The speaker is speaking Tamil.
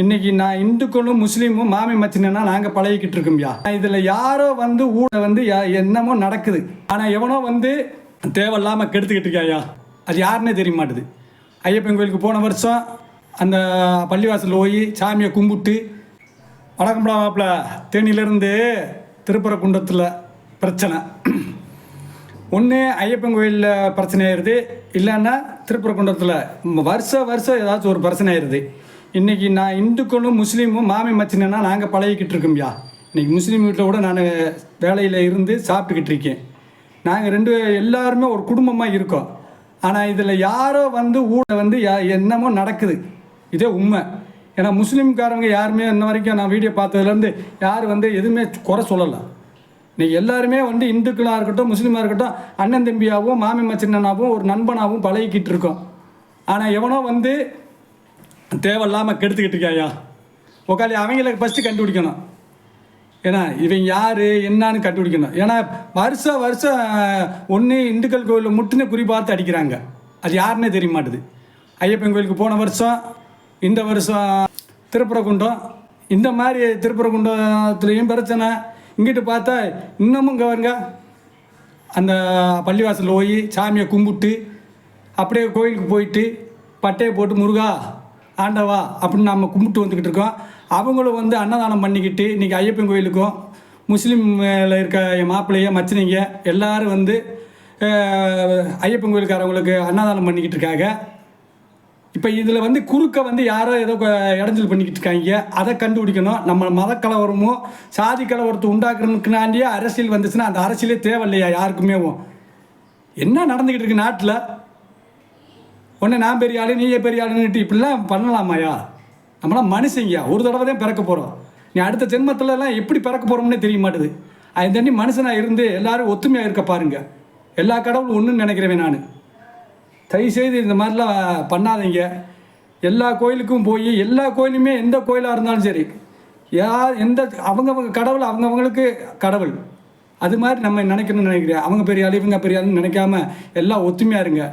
இன்னைக்கு நான் இந்துக்களும் முஸ்லீமும் மாமி மச்சினா நாங்கள் பழகிக்கிட்டு இருக்கோம்யா இதில் யாரோ வந்து ஊட வந்து என்னமோ நடக்குது. ஆனால் எவனோ வந்து தேவையில்லாமல் கெடுத்துக்கிட்டு இருக்காயா அது யாருன்னே தெரிய மாட்டுது. ஐயப்பன் கோயிலுக்கு போன வருஷம் அந்த பள்ளிவாசலில் போய் சாமியை கும்பிட்டு வணக்கம்டா மாப்பிள்ள தேனியிலேருந்து திருப்பரங்குன்றத்தில் பிரச்சனை. ஒன்று ஐயப்பன் கோயிலில் பிரச்சனை ஆயிடுது இல்லைன்னா திருப்பரங்குன்றத்தில் வருஷ வருஷம் ஏதாச்சும் ஒரு பிரச்சனை ஆயிடுது இன்றைக்கி நான் இந்துக்களும் முஸ்லீமும் மாமி மச்சினா நாங்கள் பழகிக்கிட்டு இருக்கோம்யா இன்றைக்கி முஸ்லீம் வீட்டில் கூட நான் வேலையில் இருந்து சாப்பிட்டுக்கிட்டு இருக்கேன். நாங்கள் ரெண்டு எல்லாருமே ஒரு குடும்பமாக இருக்கோம். ஆனால் இதில் யாரோ வந்து ஊட வந்து யா- என்னமோ நடக்குது. இதே உண்மை. ஏன்னா முஸ்லீம்காரங்க யாருமே இன்ன வரைக்கும் நான் வீடியோ பார்த்ததுலேருந்து யார் வந்து எதுவுமே குறை சொல்லலை. இன்னைக்கு எல்லாருமே வந்து இந்துக்களாக இருக்கட்டும் முஸ்லீமாக இருக்கட்டும் அண்ணன் தம்பியாகவும் மாமி மச்சினாவும் ஒரு நண்பனாகவும் பழகிக்கிட்டு இருக்கோம். ஆனால் எவனோ வந்து தேவையில்லாமல் கெடுத்துக்கிட்டு இருக்கியா உக்காளி அவங்கள ஃபஸ்ட்டு கண்டுபிடிக்கணும். ஏன்னா இவன் யார் என்னான்னு கண்டுபிடிக்கணும். ஏன்னா வருஷம் வருஷம் ஒன்று இந்துக்கள் கோயிலில் முட்டுன்னு குறி பார்த்து அடிக்கிறாங்க. அது யாருன்னே தெரிய மாட்டுது. ஐயப்பன் கோயிலுக்கு போன வருஷம் இந்த வருஷம் திருப்புறக்குண்டம் இந்த மாதிரி திருப்புறக்குண்டத்துலேயும் பிரச்சனை. இங்கிட்டு பார்த்தா இன்னமும் இங்கே வருங்க அந்த பள்ளிவாசலில் போய் சாமியை கும்பிட்டு அப்படியே கோயிலுக்கு போயிட்டு பட்டையை போட்டு முருகா ஆண்டவா அப்படின்னு நம்ம கும்பிட்டு வந்துக்கிட்டு இருக்கோம். அவங்களும் வந்து அன்னதானம் பண்ணிக்கிட்டு இன்றைக்கி ஐயப்பன் கோயிலுக்கும் முஸ்லீமில் இருக்க என் மாப்பிள்ளைய மச்சினிங்க எல்லோரும் வந்து ஐயப்பன் கோயிலுக்காரவங்களுக்கு அன்னதானம் பண்ணிக்கிட்டு இருக்காங்க. இப்போ இதில் வந்து குறுக்க வந்து யாரோ ஏதோ இடைஞ்சல் பண்ணிக்கிட்டு இருக்காங்க. அதை கண்டுபிடிக்கணும். நம்ம மத கலவரமோ சாதி கலவரத்தை உண்டாக்குறதுக்குனாண்டியே அரசியல் வந்துச்சுன்னா அந்த அரசியலே தேவையில்லையா யாருக்குமேவும்? என்ன நடந்துக்கிட்டு இருக்கு நாட்டில்? ஒன்று நான் பெரிய ஆளு நீயே பெரிய ஆளுன்னுட்டு இப்படிலாம் பண்ணலாமாயா நம்மளாம் மனுஷங்கயா ஒரு தடவை தான் பிறக்க போகிறோம் நீ அடுத்த ஜென்மத்துலலாம் எப்படி பிறக்க போகிறோம்னே தெரிய மாட்டுது. அது தண்ணி மனுஷனாக இருந்து எல்லாரும் ஒத்துமையாக இருக்க பாருங்கள் எல்லா கடவுளும் ஒன்றுன்னு நினைக்கிறவன் நான். தயவுசெய்து இந்த மாதிரிலாம் பண்ணாதீங்க. எல்லா கோயிலுக்கும் போய் எல்லா கோயிலுமே எந்த கோயிலாக இருந்தாலும் சரி யார் எந்த அவங்கவங்க கடவுள் அவங்கவங்களுக்கு கடவுள். அது மாதிரி நம்ம நினைக்கணும்னு நினைக்கிறேன். அவங்க பெரிய ஆளு இவங்க பெரிய ஆளுன்னு நினைக்காம எல்லாம் ஒத்துமையாக இருங்க.